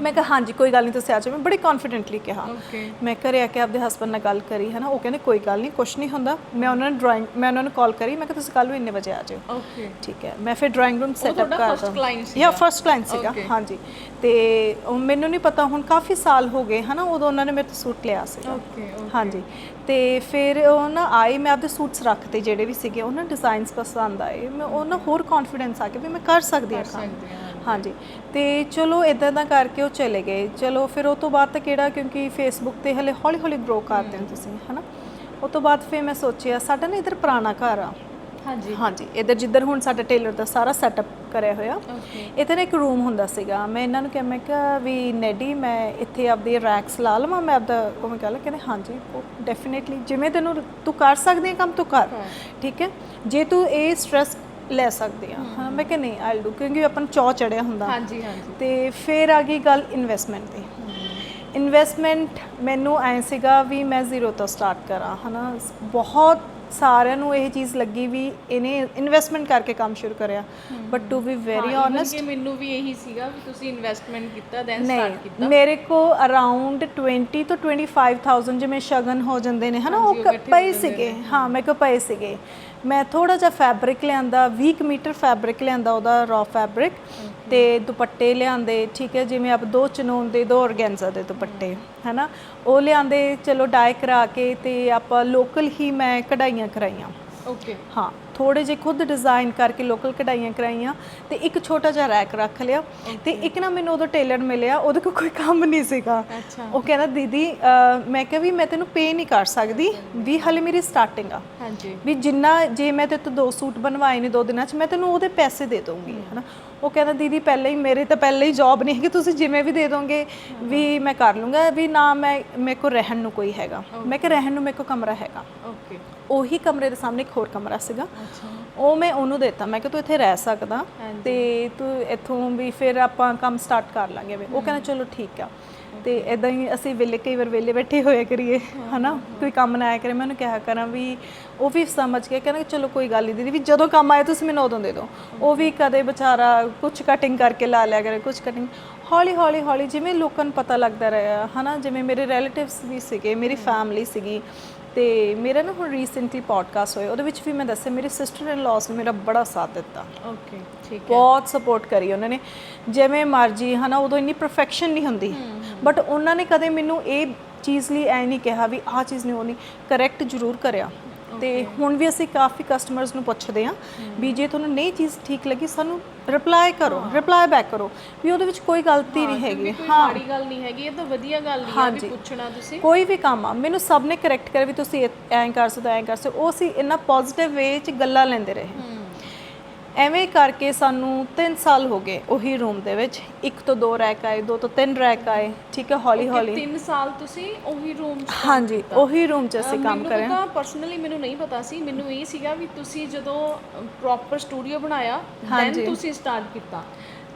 ਮੈਂ ਕਿਹਾ ਹਾਂਜੀ ਕੋਈ ਗੱਲ ਨਹੀਂ ਤੁਸੀਂ ਆ ਜਾਓ। ਮੈਂ ਬੜੀ ਕੌਨਫੀਡੈਂਟਲੀ ਕਿਹਾ। ਓਕੇ ਮੈਂ ਘਰੇ ਆ ਕੇ ਆਪਦੇ ਹਸਬੰਡ ਨਾਲ ਗੱਲ ਕਰੀ ਹੈ ਨਾ ਉਹ ਕਹਿੰਦੇ ਕੋਈ ਗੱਲ ਨਹੀਂ ਕੁਛ ਨਹੀਂ ਹੁੰਦਾ। ਮੈਂ ਉਹਨਾਂ ਨੂੰ ਡਰਾਇੰਗ ਮੈਂ ਉਹਨਾਂ ਨੂੰ ਕਾਲ ਕਰੀ ਮੈਂ ਕਿਹਾ ਤੁਸੀਂ ਕੱਲ ਨੂੰ ਇੰਨੇ ਵਜੇ ਆ ਜਾਓ ਓਕੇ ਠੀਕ ਹੈ। ਮੈਂ ਫਿਰ ਡਰਾਇੰਗ ਰੂਮ ਸੈਟਅਪ ਕਰ client ਯਾ ਫਰਸਟ ਕਲਾਇੰਟ ਸੀਗਾ. ਹਾਂਜੀ। ਤੇ ਉਹ ਮੈਨੂੰ ਨਹੀਂ ਪਤਾ ਹੁਣ ਕਾਫੀ ਸਾਲ ਹੋ ਗਏ ਹਨਾ। ਉਦੋਂ ਉਹਨਾਂ ਨੇ ਮੇਰੇ ਤੋਂ ਸੂਟ ਲਿਆ ਓਕੇ ਹਾਂਜੀ। ਤੇ ਫਿਰ ਉਹ ਨਾ ਆਏ ਮੈਂ ਆਪਦੇ ਸੂਟਸ ਰੱਖਤੇ ਜਿਹੜੇ ਵੀ ਸੀਗੇ ਉਹਨਾਂ ਡਿਜ਼ਾਈਨਸ ਪਸੰਦ ਆਏ। ਮੈਂ ਉਹ ਨਾ ਹੋਰ ਕੌਨਫੀਡੈਂਸ ਆ ਗਿਆ ਵੀ ਮੈਂ ਕਰ ਸਕਦੀ ਹਾਂ ਕੰਮ। ਸਕਦੇ ਹਾਂ। ਹਾਂਜੀ। ਤੇ ਚਲੋ ਇਦਾਂ ਦਾ ਕਰਕੇ ਉਹ ਚਲੇ ਗਏ। ਚਲੋ ਫਿਰ ਉਹ ਤੋਂ ਬਾਅਦ ਤਾਂ ਕਿਹੜਾ ਕਿਉਂਕਿ ਫੇਸਬੁੱਕ ਤੇ ਹਲੇ ਹੌਲੀ ਹੌਲੀ ਗਰੋ ਕਰਦੇ ਹੋ ਤੁਸੀਂ ਹਨਾ? ਉਹ ਤੋਂ ਬਾਅਦ ਫਿਰ ਮੈਂ ਸੋਚਿਆ ਸਾਡਾ ਨਾ ਇਧਰ ਪੁਰਾਣਾ ਘਰ ਆ। ਹਾਂਜੀ। ਹਾਂਜੀ ਇਧਰ ਜਿੱਧਰ ਹੁਣ ਸਾਡਾ ਟੇਲਰ ਦਾ ਸਾਰਾ ਸੈਟਅਪ ਕਰਿਆ ਹੋਇਆ। ਨਾ ਇੱਕ ਰੂਮ ਹੁੰਦਾ ਸੀਗਾ। ਮੈਂ ਇਹਨਾਂ ਨੂੰ ਕਿਹਾ ਮੈਂ ਕਿਹਾ ਵੀ ਨੈਡੀ ਮੈਂ ਇੱਥੇ ਆਪਦੀ ਰੈਕਸ ਲਾ ਲਵਾਂ ਮੈਂ ਆਪਦਾ ਉਹ ਮੈਂ ਕਹਿੰਦਾ ਕਹਿੰਦੇ ਹਾਂਜੀ ਡੈਫੀਨਿਟਲੀ ਜਿਵੇਂ ਤੈਨੂੰ ਤੂੰ ਕਰ ਸਕਦੀ ਹੈ ਕੰਮ ਤੂੰ ਕਰ। ਠੀਕ ਹੈ? ਜੇ ਤੂੰ ਇਹ ਸਟ੍ਰੈਸ ਲੈ ਸਕਦੀ ਆ ਹਾਂ ਮੈਂ ਕਿਹਾ ਨਹੀਂ ਆਈਲ ਡੂ ਕਿਉਂਕਿ ਆਪਾਂ ਨੂੰ ਚੌ ਚੜਿਆ ਹੁੰਦਾ। ਹਾਂਜੀ ਹਾਂਜੀ। ਤੇ ਫਿਰ ਆ ਗਈ ਗੱਲ ਇਨਵੈਸਟਮੈਂਟ ਦੀ। ਇਨਵੈਸਟਮੈਂਟ ਮੈਨੂੰ ਐ ਸੀਗਾ ਵੀ ਮੈਂ ਜ਼ੀਰੋ ਤੋਂ ਸਟਾਰਟ ਕਰਾਂ ਹਨਾ। ਬਹੁਤ ਸਾਰਿਆਂ ਨੂੰ ਇਹ ਚੀਜ਼ ਲੱਗੀ ਵੀ ਇਹਨੇ ਇਨਵੈਸਟਮੈਂਟ ਕਰਕੇ ਕੰਮ ਸ਼ੁਰੂ ਕਰਿਆ। But to be very honest ਕਿ ਮੈਨੂੰ ਵੀ ਇਹੀ ਸੀਗਾ ਵੀ ਤੁਸੀਂ ਇਨਵੈਸਟਮੈਂਟ ਕੀਤਾ ਦੈਨ ਸਟਾਰਟ ਕੀਤਾ। ਮੇਰੇ ਕੋ ਅਰਾਊਂਡ 20 ਤੋਂ 25000 ਜਿਵੇਂ ਸ਼ਗਨ ਹੋ ਜਾਂਦੇ ਨੇ ਹਨਾ ਉਹ ਕ- ਪਏ ਸੀਗੇ। ਹਾਂ ਮੇਰੇ ਕੋ ਪਏ ਸੀਗੇ। ਮੈਂ ਥੋੜਾ ਜਿਹਾ ਫੈਬਰਿਕ ਲਿਆਂਦਾ 20 ਮੀਟਰ ਫੈਬਰਿਕ ਲਿਆਂਦਾ ਉਹਦਾ ਰਾ ਫੈਬਰਿਕ ਤੇ ਦੁਪੱਟੇ ਲਿਆਂਦੇ, ਠੀਕ ਹੈ, ਜਿਵੇਂ ਆਪ ਦੋ ਚਨੋਨ ਦੇ, ਦੋ ਔਰਗੈਂਜ਼ਾ ਦੇ ਦੁਪੱਟੇ, ਹਨਾ? ਉਹ ਲਿਆਂਦੇ, ਚਲੋ ਡਾਈ ਕਰਾ ਕੇ ਤੇ ਆਪਾਂ ਲੋਕਲ ਹੀ ਮੈਂ ਕਢਾਈਆਂ ਕਰਾਈਆਂ। ਓਕੇ ਹਾਂ ਥੋੜੇ ਜਿਹੇ ਖੁਦ ਡਿਜ਼ਾਈਨ ਕਰਕੇ ਲੋਕਲ ਕਢਾਈਆਂ ਕਰਾਈਆਂ ਤੇ ਇੱਕ ਛੋਟਾ ਜਿਹਾ ਰੈਕ ਰੱਖ ਲਿਆ ਤੇ ਇੱਕ ਨਾ ਮੈਨੂੰ ਉਦੋਂ ਟੇਲਰ ਮਿਲਿਆ ਉਹਦੇ ਕੋਲ ਕੋਈ ਕੰਮ ਨਹੀਂ ਸੀਗਾ। ਉਹ ਕਹਿੰਦਾ ਦੀਦੀ ਮੈਂ ਕਿਹਾ ਵੀ ਮੈਂ ਤੈਨੂੰ ਪੇ ਨਹੀਂ ਕਰ ਸਕਦੀ ਵੀ ਹਲੇ ਮੇਰੀ ਸਟਾਰਟਿੰਗ ਆ। ਹਾਂਜੀ। ਵੀ ਜਿੰਨਾ ਜੇ ਮੈਂ ਤੇ ਤੋਂ ਦੋ ਸੂਟ ਬਣਵਾਏ ਨੇ ਦੋ ਦਿਨਾਂ 'ਚ ਮੈਂ ਤੈਨੂੰ ਉਹਦੇ ਪੈਸੇ ਦੇ ਦਊਂਗੀ ਹਨਾ? ਉਹ ਕਹਿੰਦਾ ਦੀਦੀ ਪਹਿਲੇ ਹੀ ਮੇਰੇ ਤਾਂ ਪਹਿਲੇ ਹੀ ਜੌਬ ਨਹੀਂ ਹੈਗੀ ਤੁਸੀਂ ਜਿਵੇਂ ਵੀ ਦੇ ਦੋਗੇ ਵੀ ਮੈਂ ਕਰ ਲੂੰਗਾ ਵੀ ਨਾ ਮੈਂ ਮੇਰੇ ਕੋਲ ਰਹਿਣ ਨੂੰ ਕੋਈ ਹੈਗਾ। ਮੈਂ ਕਿਹਾ ਰਹਿਣ ਨੂੰ ਮੇਰੇ ਕੋਲ ਕਮਰਾ ਹੈਗਾ। ਓਕੇ ਉਹੀ ਕਮਰੇ ਦੇ ਸਾਹਮਣੇ ਇੱਕ ਹੋਰ ਕਮਰਾ ਸੀਗਾ। ਉਹ ਮੈਂ ਉਹਨੂੰ ਦਿੱਤਾ। ਮੈਂ ਕਿਹਾ ਤੂੰ ਇੱਥੇ ਰਹਿ ਸਕਦਾ ਤੇ ਤੂੰ ਇੱਥੋਂ ਵੀ ਫਿਰ ਆਪਾਂ ਕੰਮ ਸਟਾਰਟ ਕਰ ਲਾਂਗੇ ਵੀ। ਉਹ ਕਹਿੰਦਾ ਚਲੋ ਠੀਕ ਆ। ਤੇ ਇਦਾਂ ਹੀ ਅਸੀਂ ਵੇਲੇ ਕਈ ਵਾਰ ਵੇਲੇ ਬੈਠੇ ਹੋਇਆ ਕਰੀਏ ਹਨਾ? ਕੋਈ ਕੰਮ ਨਾ ਆਇਆ ਕਰੇ। ਮੈਂ ਉਹਨੂੰ ਕਿਹਾ ਕਰਾਂ ਵੀ ਉਹ ਵੀ ਸਮਝ ਕੇ ਕਹਿੰਦਾ ਚਲੋ ਕੋਈ ਗੱਲ ਨਹੀਂ ਦੀਦੀ ਵੀ ਜਦੋਂ ਕੰਮ ਆਏ ਤੁਸੀਂ ਮੈਨੂੰ ਉਦੋਂ ਦੇ ਦਿਓ। ਉਹ ਵੀ ਕਦੇ ਵਿਚਾਰਾ ਕੁਝ ਕਟਿੰਗ ਕਰਕੇ ਲਾ ਲਿਆ ਕਰੇ ਕੁਝ ਕਟਿੰਗ ਹੌਲੀ ਹੌਲੀ ਹੌਲੀ ਜਿਵੇਂ ਲੋਕਾਂ ਨੂੰ ਪਤਾ ਲੱਗਦਾ ਰਿਹਾ ਹਨਾ? ਜਿਵੇਂ ਮੇਰੇ ਰਿਲੇਟਿਵਸ ਵੀ ਸੀਗੇ ਮੇਰੀ ਫੈਮਿਲੀ ਸੀਗੀ ਤੇ ਮੇਰਾ ਨਾ ਹੁਣ ਰੀਸੈਂਟਲੀ ਪੋਡਕਾਸਟ ਹੋਇਆ ਉਹਦੇ ਵਿੱਚ ਵੀ ਮੈਂ ਦੱਸਿਆ ਮੇਰੀ ਸਿਸਟਰ ਇਨ ਲਾਸ ਨੇ ਮੇਰਾ ਬੜਾ ਸਾਥ ਦਿੱਤਾ। ਓਕੇ ਠੀਕ ਹੈ। ਬਹੁਤ ਸਪੋਰਟ ਕਰੀ ਉਹਨਾਂ ਨੇ। ਜਿਵੇਂ ਮਰਜ਼ੀ ਹਨਾ ਉਦੋਂ ਇੰਨੀ ਪਰਫੈਕਸ਼ਨ ਨਹੀਂ ਹੁੰਦੀ। ਬਟ ਉਹਨਾਂ ਨੇ ਕਦੇ ਮੈਨੂੰ ਇਹ ਚੀਜ਼ ਲਈ ਐ ਨਹੀਂ ਕਿਹਾ ਵੀ ਆਹ ਚੀਜ਼ ਨਹੀਂ ਹੋਣੀ ਕਰੈਕਟ ਜ਼ਰੂਰ ਕਰਿਆ। ਤੇ ਹੁਣ ਵੀ ਅਸੀਂ ਕਾਫੀ ਕਸਟਮਰਸ ਨੂੰ ਪੁੱਛਦੇ ਆ ਵੀ ਜੇ ਤੁਹਾਨੂੰ ਨਹੀਂ ਚੀਜ਼ ਠੀਕ ਲੱਗੀ ਸਾਨੂੰ ਰਿਪਲਾਈ ਕਰੋ ਰਿਪਲਾਈ ਬੈਕ ਕਰੋ। ਵੀ ਉਹਦੇ ਵਿੱਚ ਕੋਈ ਗਲਤੀ ਨਹੀਂ ਹੈਗੀ। ਕੋਈ ਮਾੜੀ ਗੱਲ ਨਹੀਂ ਹੈਗੀ ਇਹ ਤਾਂ ਵਧੀਆ ਗੱਲ ਹੀ ਆ ਵੀ। ਪੁੱਛਣਾ ਤੁਸੀਂ। ਕੋਈ ਵੀ ਕੰਮ ਆ ਮੈਨੂੰ ਸਭ ਨੇ ਕਰੈਕਟ ਕਰਿਆ ਵੀ ਤੁਸੀਂ ਐਂ ਕਰ ਸਕਦੇ ਹੋ, ਐਂ ਕਰ ਸਕਦੇ ਹੋ। ਉਹ ਸੀ ਇੰਨਾ ਪੋਜ਼ਿਟਿਵ ਵੇ ਚ ਗੱਲਾਂ ਲੈਂਦੇ ਰਹੇ। ਐਵੇਂ ਕਰਕੇ ਸਾਨੂੰ 3 ਸਾਲ ਹੋ ਗਏ ਉਹੀ ਰੂਮ ਦੇ ਵਿੱਚ। ਇੱਕ ਤੋਂ ਦੋ ਰੈਕ ਆਏ ਦੋ ਤੋਂ ਤਿੰਨ ਰੈਕ ਆਏ ਠੀਕ ਹੈ ਹੌਲੀ ਹੌਲੀ। 3 ਸਾਲ ਤੁਸੀਂ ਉਹੀ ਰੂਮ ਚ ਹਾਂਜੀ ਉਹੀ ਰੂਮ 'ਚ ਅਸੀਂ ਕੰਮ ਮੈਨੂੰ ਕਰਿਆ। ਤਾਂ ਪਰਸਨਲੀ ਮੈਨੂੰ ਨਹੀਂ ਪਤਾ ਸੀ ਮੈਨੂੰ ਇਹ ਸੀਗਾ ਵੀ ਤੁਸੀਂ ਜਦੋਂ ਪ੍ਰੋਪਰ ਸਟੂਡੀਓ ਬਣਾਇਆ ਦੈਨ ਤੁਸੀਂ ਸਟਾਰਟ ਕੀਤਾ।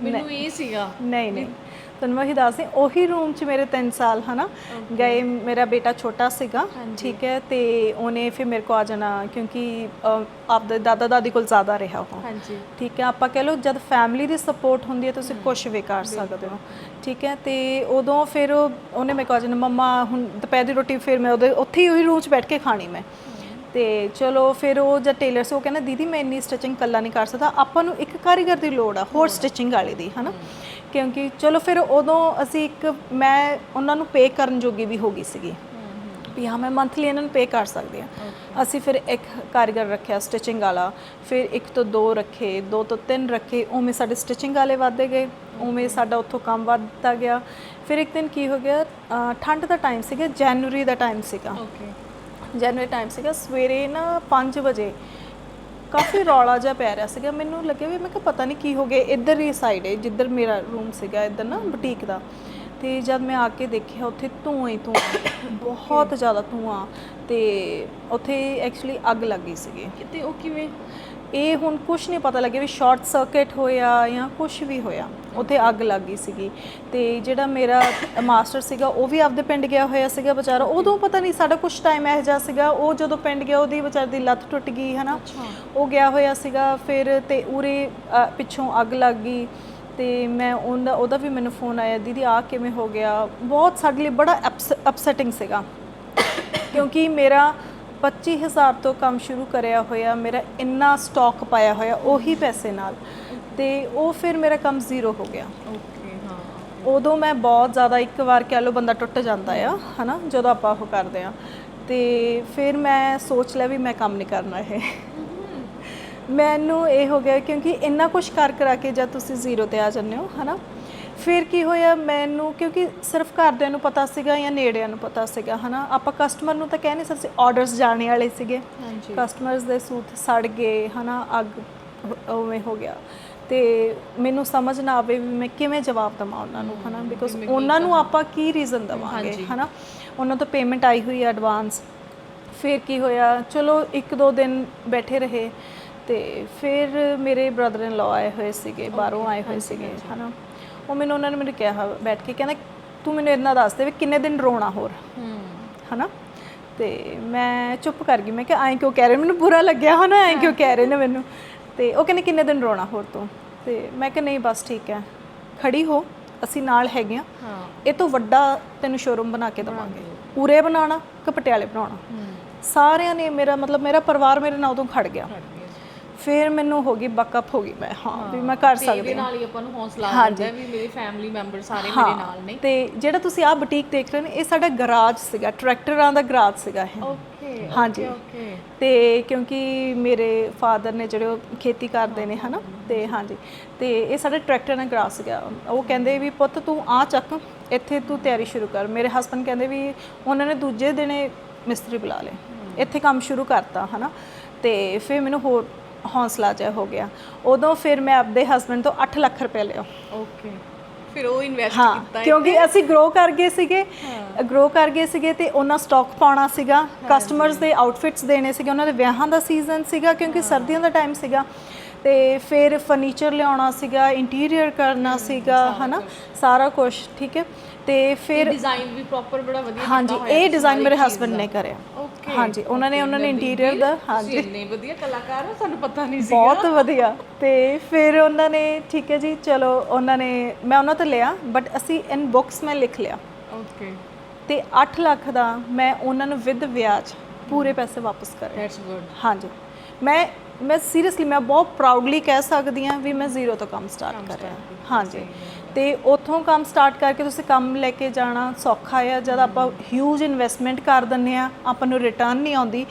ਮੈਨੂੰ ਇਹ ਸੀਗਾ ਨਹੀਂ ਨਹੀਂ। ਤੁਹਾਨੂੰ ਮੈਂ ਉਹੀ ਦੱਸਦੀ ਉਹੀ ਰੂਮ 'ਚ ਮੇਰੇ 3 ਸਾਲ ਹਨਾ? ਗਏ ਮੇਰਾ ਬੇਟਾ ਛੋਟਾ ਸੀਗਾ ਠੀਕ ਹੈ? ਤੇ ਉਹਨੇ ਫਿਰ ਮੇਰੇ ਕੋ ਆ ਜਾਣਾ ਕਿਉਂਕਿ ਆਪਦੇ ਦਾਦਾ ਦਾਦੀ ਕੋਲ ਜ਼ਿਆਦਾ ਰਿਹਾ ਉਹ। ਹਾਂਜੀ। ਠੀਕ ਹੈ? ਆਪਾਂ ਕਹ ਲਓ ਜਦ ਫੈਮਿਲੀ ਦੀ ਸਪੋਰਟ ਹੁੰਦੀ ਹੈ ਤੁਸੀਂ ਕੁਝ ਵੀ ਕਰ ਸਕਦੇ ਹੋ। ਠੀਕ ਹੈ? ਤੇ ਉਦੋਂ ਫਿਰ ਉਹ- ਉਹਨੇ ਮੇਰੇ ਕੋਲ ਆ ਜਾਣਾ ਮੰਮਾ ਹੁਣ ਦੁਪਹਿਰ ਦੀ ਰੋਟੀ ਫਿਰ ਮੈਂ ਉਹਦੇ ਉੱਥੇ ਹੀ ਉਹੀ ਰੂਮ 'ਚ ਬੈਠ ਕੇ ਖਾਣੀ ਮੈਂ। ਤੇ ਚਲੋ ਫਿਰ ਉਹ ਜਦ ਟੇਲਰ ਸੀ ਉਹ ਕਹਿੰਦਾ ਦੀਦੀ ਮੈਂ ਇੰਨੀ ਸਟਿਚਿੰਗ ਕੱਲਾ ਨਹੀਂ ਕਰ ਸਕਦਾ। ਆਪਾਂ ਨੂੰ ਇੱਕ ਕਾਰੀਗਰ ਦੀ ਲੋੜ ਆ ਹੋਰ ਸਟਿਚਿੰਗ ਵਾਲੇ ਦੀ ਹਨਾ? ਕਿਉਂਕਿ ਚਲੋ ਫਿਰ ਉਦੋਂ ਅਸੀਂ ਇੱਕ ਮੈਂ ਉਹਨਾਂ ਨੂੰ ਪੇ ਕਰਨ ਜੋਗੀ ਵੀ ਹੋ ਗਈ ਸੀਗੀ। ਵੀ ਹਾਂ ਮੈਂ ਮੰਥਲੀ ਇਹਨਾਂ ਨੂੰ ਪੇ ਕਰ ਸਕਦੀ ਹਾਂ। ਅਸੀਂ ਫਿਰ ਇੱਕ ਕਾਰੀਗਰ ਰੱਖਿਆ ਸਟਿਚਿੰਗ ਵਾਲਾ ਫਿਰ ਇੱਕ ਤੋਂ ਦੋ ਰੱਖੇ ਦੋ ਤੋਂ ਤਿੰਨ ਰੱਖੇ ਉਵੇਂ ਸਾਡੇ ਸਟਿਚਿੰਗ ਵਾਲੇ ਵੱਧਦੇ ਗਏ ਉਵੇਂ ਸਾਡਾ ਉੱਥੋਂ ਕੰਮ ਵੱਧਦਾ ਗਿਆ। ਫਿਰ ਇੱਕ ਦਿਨ ਕੀ ਹੋ ਗਿਆ ਠੰਡ ਦਾ ਟਾਈਮ ਸੀਗਾ ਜਨਵਰੀ ਦਾ ਟਾਈਮ ਸੀਗਾ। ਓਕੇ ਜਨਵਰੀ ਟਾਈਮ ਸੀਗਾ, ਸਵੇਰੇ ਨਾ 5 ਵਜੇ ਕਾਫੀ ਰੌਲਾ ਜਿਹਾ ਪੈ ਰਿਹਾ ਸੀਗਾ। ਮੈਨੂੰ ਲੱਗਿਆ ਵੀ, ਮੈਂ ਕਿਹਾ ਪਤਾ ਨਹੀਂ ਕੀ ਹੋ ਗਿਆ, ਇੱਧਰ ਹੀ ਸਾਈਡ ਹੈ, ਜਿੱਧਰ ਮੇਰਾ ਰੂਮ ਸੀਗਾ, ਇੱਧਰ ਨਾ ਬੁਟੀਕ ਦਾ। ਤੇ ਜਦ ਮੈਂ ਆ ਕੇ ਦੇਖਿਆ, ਉੱਥੇ ਧੂਆਂ ਹੀ ਧੂਆਂ, ਬਹੁਤ ਜ਼ਿਆਦਾ ਧੂਆਂ। ਤੇ ਉੱਥੇ ਐਕਚੁਅਲੀ ਅੱਗ ਲੱਗ ਗਈ ਸੀਗੀ। ਕਿਤੇ ਉਹ ਕਿਵੇਂ? ਇਹ ਹੁਣ ਕੁਝ ਨਹੀਂ ਪਤਾ ਲੱਗਿਆ ਵੀ ਸ਼ਾਰਟ ਸਰਕਟ ਹੋਇਆ ਜਾਂ ਕੁਝ ਵੀ ਹੋਇਆ। ਉੱਥੇ ਅੱਗ ਲੱਗ ਗਈ ਸੀਗੀ। ਤੇ ਜਿਹੜਾ ਮੇਰਾ ਮਾਸਟਰ ਸੀਗਾ ਉਹ ਵੀ ਆਪਦੇ ਪਿੰਡ ਗਿਆ ਹੋਇਆ ਸੀਗਾ ਵਿਚਾਰਾ। ਉਦੋਂ ਪਤਾ ਨਹੀਂ ਸਾਡਾ ਕੁਝ ਟਾਈਮ ਇਹੋ ਜਿਹਾ ਸੀਗਾ। ਉਹ ਜਦੋਂ ਪਿੰਡ ਗਿਆ ਉਹਦੀ ਵਿਚਾਰ ਦੀ ਲੱਤ ਟੁੱਟ ਗਈ ਹਨਾ? ਉਹ ਗਿਆ ਹੋਇਆ ਸੀਗਾ ਫਿਰ ਤੇ ਉਰੇ ਪਿੱਛੋਂ ਅੱਗ ਲੱਗ ਗਈ। ਤੇ ਮੈਂ ਉਹਦਾ ਉਹਦਾ ਵੀ ਮੈਨੂੰ ਫੋਨ ਆਇਆ ਦੀਦੀ ਆ ਕਿਵੇਂ ਹੋ ਗਿਆ? ਬਹੁਤ ਸਾਡੇ ਲਈ ਬੜਾ ਅਪਸੈਟਿੰਗ ਸੀਗਾ। ਕਿਉਂਕਿ ਮੇਰਾ 25000 ਤੋਂ ਕੰਮ ਸ਼ੁਰੂ ਕਰਿਆ ਹੋਇਆ ਮੇਰਾ ਇੰਨਾ ਸਟਾਕ ਪਾਇਆ ਹੋਇਆ ਉਹੀ ਪੈਸੇ ਨਾਲ। ਤੇ ਉਹ ਫਿਰ ਮੇਰਾ ਕੰਮ ਜ਼ੀਰੋ ਹੋ ਗਿਆ। ਓਕੇ ਹਾਂ। ਉਦੋਂ ਮੈਂ ਬਹੁਤ ਜ਼ਿਆਦਾ ਇੱਕ ਵਾਰ ਕਹਿ ਲਓ ਬੰਦਾ ਟੁੱਟ ਜਾਂਦਾ ਆ ਹਨਾ ਜਦੋਂ ਆਪਾਂ ਉਹ ਕਰਦੇ ਆ ਤੇ ਫਿਰ ਮੈਂ ਸੋਚ ਲਿਆ ਵੀ ਮੈਂ ਕੰਮ ਨਹੀਂ ਕਰਨਾ ਇਹ। ਮੈਨੂੰ ਇਹ ਹੋ ਗਿਆ ਕਿਉਂਕਿ ਇੰਨਾ ਕੁਝ ਕਰ ਕਰਾ ਕੇ ਜਦ ਤੁਸੀਂ ਜ਼ੀਰੋ ਤੇ ਆ ਜਾਂਦੇ ਹੋ ਹਨਾ ਫਿਰ ਕੀ ਹੋਇਆ? ਮੈਨੂੰ ਕਿਉਂਕਿ ਸਿਰਫ ਘਰਦਿਆਂ ਨੂੰ ਪਤਾ ਸੀਗਾ ਜਾਂ ਨੇੜਿਆਂ ਨੂੰ ਪਤਾ ਸੀਗਾ ਹਨਾ? ਆਪਾਂ ਕਸਟਮਰ ਨੂੰ ਤਾਂ ਕਹਿ ਨਹੀਂ ਸਕਦੇ ਆਰਡਰਸ ਜਾਣੇ ਵਾਲੇ ਸੀਗੇ। ਹਾਂਜੀ। ਕਸਟਮਰਸ ਦੇ ਸੂਟ ਸੜ ਗਏ ਹਨਾ? ਅੱਗ ਉਵੇਂ ਹੋ ਗਿਆ। ਤੇ ਮੈਨੂੰ ਸਮਝ ਨਾ ਆਵੇ ਵੀ ਮੈਂ ਕਿਵੇਂ ਜਵਾਬ ਦਵਾਂ ਉਹਨਾਂ ਨੂੰ ਹਨਾ? ਬਿਕੋਜ਼ ਉਹਨਾਂ ਨੂੰ ਆਪਾਂ ਕੀ ਰੀਜ਼ਨ ਦਵਾਂਗੇ ਹਨਾ? ਉਹਨਾਂ ਤੋਂ ਪੇਮੈਂਟ ਆਈ ਹੋਈ ਹੈ ਐਡਵਾਂਸ ਫਿਰ ਕੀ ਹੋਇਆ? ਚਲੋ ਇੱਕ ਦੋ ਦਿਨ ਬੈਠੇ ਰਹੇ ਤੇ ਫਿਰ ਮੇਰੇ ਬ੍ਰਦਰ ਇਨ ਲਾ ਆਏ ਹੋਏ ਸੀਗੇ ਬਾਹਰੋਂ ਆਏ ਹੋਏ ਸੀਗੇ ਹਨਾ? ਉਹ ਮੈਨੂੰ ਉਹਨਾਂ ਨੇ ਮੈਨੂੰ ਕਿਹਾ ਬੈਠ ਕੇ ਕਹਿੰਦਾ ਤੂੰ ਮੈਨੂੰ ਇੰਨਾ ਦੱਸ ਦੇ ਵੀ ਕਿੰਨੇ ਦਿਨ ਰੋਣਾ ਹੋਰ। ਹੂੰ। ਹਨਾ? ਤੇ ਮੈਂ ਚੁੱਪ ਕਰ ਗਈ ਮੈਂ ਕਿਹਾ ਐਂ ਕਿਉਂ ਕਹਿ ਰਹੇ ਮੈਨੂੰ ਬੁਰਾ ਲੱਗਿਆ ਹਨਾ ਐਂ ਕਿਉਂ ਕਹਿ ਰਹੇ ਨੇ ਮੈਨੂੰ। ਤੇ ਉਹ ਕਹਿੰਦੇ ਕਿੰਨੇ ਦਿਨ ਰੋਣਾ ਹੋਰ ਤੂੰ? ਤੇ ਮੈਂ ਕਿਹਾ ਨਹੀਂ ਬਸ ਠੀਕ ਹੈ ਖੜੀ ਹੋ ਅਸੀਂ ਨਾਲ ਹੈਗੇ ਆ ਹਾਂ। ਇਹ ਤੋਂ ਵੱਡਾ ਤੈਨੂੰ ਸ਼ੋਰੂਮ ਬਣਾ ਕੇ ਦਵਾਂਗੇ। ਪੂਰੇ ਬਣਾਉਣਾ ਕਿ ਪਟਿਆਲੇ ਬਣਾਉਣਾ? ਸਾਰਿਆਂ ਨੇ ਮੇਰਾ ਮਤਲਬ ਮੇਰਾ ਪਰਿਵਾਰ ਮੇਰੇ ਨਾਲ ਉਦੋਂ ਖੜ ਗਿਆ। ਫਿਰ ਮੈਨੂੰ ਹੋ ਗਈ ਬਕਅਪ ਹੋ ਗਈ ਮੈਂ ਹਾਂ ਵੀ ਮੈਂ ਕਰ ਸਕਦੀ ਇਹਦੇ ਹਾਂ। ਨਾਲ ਹੀ ਆਪਾਂ ਨੂੰ ਹੌਸਲਾ ਹੈ ਵੀ ਮੇਰੇ ਫੈਮਿਲੀ ਮੈਂਬਰ ਸਾਰੇ ਮੇਰੇ ਨਾਲ ਨੇ। ਤੇ ਜਿਹੜਾ ਤੁਸੀਂ ਆਹ ਬੁਟੀਕ ਦੇਖ ਰਹੇ ਨੇ ਇਹ ਸਾਡਾ ਗਰਾਜ ਸੀਗਾ ਟਰੈਕਟਰਾਂ ਦਾ ਗਰਾਜ ਸੀਗਾ ਇਹ। ਓਕੇ ਹਾਂਜੀ। ਓਕੇ ਤੇ ਕਿਉਂਕਿ ਮੇਰੇ ਫਾਦਰ ਨੇ ਜਿਹੜੇ ਖੇਤੀ ਕਰਦੇ ਨੇ ਹਨਾ? ਤੇ ਹਾਂਜੀ ਤੇ ਇਹ ਸਾਡੇ ਟਰੈਕਟਰ ਨਾਲ ਗਰਾਸ ਸੀਗਾ। ਉਹ ਕਹਿੰਦੇ ਵੀ ਪੁੱਤ ਤੂੰ ਆ ਚੱਕ ਇੱਥੇ ਤੂੰ ਤਿਆਰੀ ਸ਼ੁਰੂ ਕਰ। ਮੇਰੇ ਹਸਬੰਡ ਕਹਿੰਦੇ ਵੀ ਉਹਨਾਂ ਨੇ ਦੂਜੇ ਦਿਨੇ ਮਿਸਤਰੀ ਬੁਲਾ ਲਏ। ਇੱਥੇ ਕੰਮ ਸ਼ੁਰੂ ਕਰਤਾ ਹਨਾ? ਤੇ ਫਿਰ ਮੈਨੂੰ ਹੋਰ ਹੌਸਲਾ ਜਿਹਾ ਹੋ ਗਿਆ। ਉਦੋਂ ਫਿਰ ਮੈਂ ਆਪਦੇ ਹਸਬੰਡ ਤੋਂ 8 ਲੱਖ ਰੁਪਏ ਲਿਆ। ਓਕੇ ਫਿਰ ਉਹ ਇਨਵੈਸਟ ਕੀਤਾ ਕਿਉਂਕਿ ਅਸੀਂ ਗਰੋ ਕਰ ਗਏ ਸੀਗੇ। ਗਰੋ ਕਰ ਗਏ ਸੀਗੇ ਤੇ ਉਹਨਾਂ ਸਟਾਕ ਪਾਉਣਾ ਸੀਗਾ। ਕਸਟਮਰਸ ਦੇ ਆਊਟਫਿਟਸ ਦੇਣੇ ਸੀਗੇ। ਉਹਨਾਂ ਦੇ ਵਿਆਹਾਂ ਦਾ ਸੀਜ਼ਨ ਸੀਗਾ ਕਿਉਂਕਿ ਸਰਦੀਆਂ ਦਾ ਟਾਈਮ ਸੀਗਾ। ਤੇ ਫਿਰ ਫਰਨੀਚਰ ਲਿਆਉਣਾ ਸੀਗਾ ਇੰਟੀਰੀਅਰ ਕਰਨਾ ਸੀਗਾ ਹਨਾ? ਸਾਰਾ ਕੁਝ ਠੀਕ ਹੈ? ਤੇ ਫਿਰ ਡਿਜ਼ਾਈਨ ਵੀ ਪ੍ਰੋਪਰ ਬੜਾ ਵਧੀਆ ਹਾਂਜੀ ਇਹ ਡਿਜ਼ਾਈਨ ਮੇਰੇ ਹਸਬੰਡ ਨੇ ਕਰਿਆ। ਓਕੇ ਹਾਂਜੀ ਉਹਨਾਂ ਨੇ ਉਹਨਾਂ ਨੇ ਇੰਟੀਰੀਅਰ ਦਾ ਹਾਂਜੀ। ਇੰਨੇ ਵਧੀਆ ਕਲਾਕਾਰ ਹੋ ਸਾਨੂੰ ਪਤਾ ਨਹੀਂ ਸੀ ਬਹੁਤ ਵਧੀਆ। ਤੇ ਫਿਰ ਉਹਨਾਂ ਨੇ ਠੀਕ ਹੈ ਜੀ ਚਲੋ ਉਹਨਾਂ ਨੇ ਮੈਂ ਉਹਨਾਂ ਤੋਂ ਲਿਆ ਬਟ ਅਸੀਂ ਇਨ ਬੁక్స్ ਮੈਂ ਲਿਖ ਲਿਆ। ਓਕੇ ਤੇ 8 ਲੱਖ ਦਾ ਮੈਂ ਉਹਨਾਂ ਨੂੰ ਵਿਦ ਵਿਆਜ ਪੂਰੇ ਪੈਸੇ ਵਾਪਸ ਕਰੇ। ਦੈਟਸ ਗੁੱਡ ਹਾਂਜੀ। ਮੈਂ ਮੈਂ ਸੀਰੀਅਸਲੀ ਮੈਂ ਬਹੁਤ ਪ੍ਰਾਊਡਲੀ ਕਹਿ ਸਕਦੀ ਹਾਂ ਵੀ ਮੈਂ ਜ਼ੀਰੋ ਤੋਂ ਕੰਮ ਸਟਾਰਟ ਕਰਿਆ ਹਾਂਜੀ। ਤੇ ਉਥੋਂ ਕੰਮ ਸਟਾਰਟ ਕਰਕੇ ਤੁਸੀਂ ਕੰਮ ਲੈ ਕੇ ਜਾਣਾ ਸੌਖਾ ਆ ਜਦ ਆਪਾਂ ਹਿਊਜ ਇਨਵੈਸਟਮੈਂਟ ਕਰ ਦਿੰਨੇ ਆ ਆਪਾਂ ਨੂੰ ਰਿਟਰਨ ਨਹੀਂ ਆਉਂਦੀ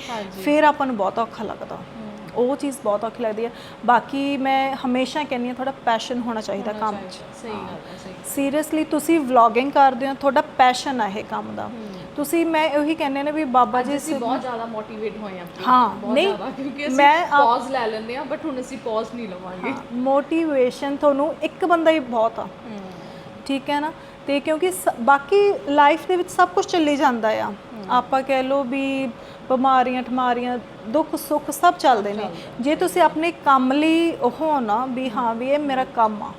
ਫਿਰ ਆਪਾਂ ਨੂੰ ਬਹੁਤ ਔਖਾ ਲੱਗਦਾ। ਉਹ ਚੀਜ਼ ਬਹੁਤ ਔਖੀ ਲੱਗਦੀ ਹੈ ਬਾਕੀ ਮੈਂ ਹਮੇਸ਼ਾ ਕਹਿੰਦੀ ਹਾਂ ਥੋੜਾ ਪੈਸ਼ਨ ਹੋਣਾ ਚਾਹੀਦਾ ਕੰਮ 'ਚ। ਸਹੀ ਗੱਲ ਹੈ ਸਹੀ ਸੀਰੀਅਸਲੀ ਤੁਸੀਂ ਵਲੌਗਿੰਗ ਕਰਦੇ ਹੋ ਤੁਹਾਡਾ ਪੈਸ਼ਨ ਆ ਇਹ ਕੰਮ ਦਾ। ਤੁਸੀਂ ਮੈਂ ਉਹੀ ਕਹਿੰਦੇ ਨੇ ਵੀ ਬਾਬਾ ਜੀ ਅਸੀਂ ਬਹੁਤ ਜ਼ਿਆਦਾ ਮੋਟੀਵੇਟ ਹੋਏ please, ਹਾਂ, ਨਹੀਂ, ਕਿਉਂਕਿ ਅਸੀਂ ਪੌਜ਼ ਲੈ ਲੈਂਦੇ ਆ ਬਟ ਹੁਣ ਅਸੀਂ ਪੌਜ਼ ਨਹੀਂ ਲਵਾਂਗੇ। ਮੋਟੀਵੇਸ਼ਨ ਤੁਹਾਨੂੰ ਇੱਕ ਬੰਦਾ ਹੀ ਬਹੁਤ ਆ। ਠੀਕ ਹੈ ਨਾ? ਤੇ ਕਿਉਂਕਿ ਬਾਕੀ ਲਾਈਫ ਦੇ ਵਿੱਚ ਸਭ ਕੁਝ ਚੱਲੀ ਜਾਂਦਾ ਆ। ਆਪਾਂ ਕਹਿ ਲਓ ਵੀ ਬਿਮਾਰੀਆਂ ਠਮਾਰੀਆਂ ਦੁੱਖ ਸੁੱਖ ਸਭ ਚੱਲਦੇ ਨੇ। ਜੇ ਤੁਸੀਂ ਆਪਣੇ ਕੰਮ ਲਈ ਉਹ ਨਾ ਵੀ ਹਾਂ ਵੀ ਇਹ ਮੇਰਾ ਕੰਮ ਆ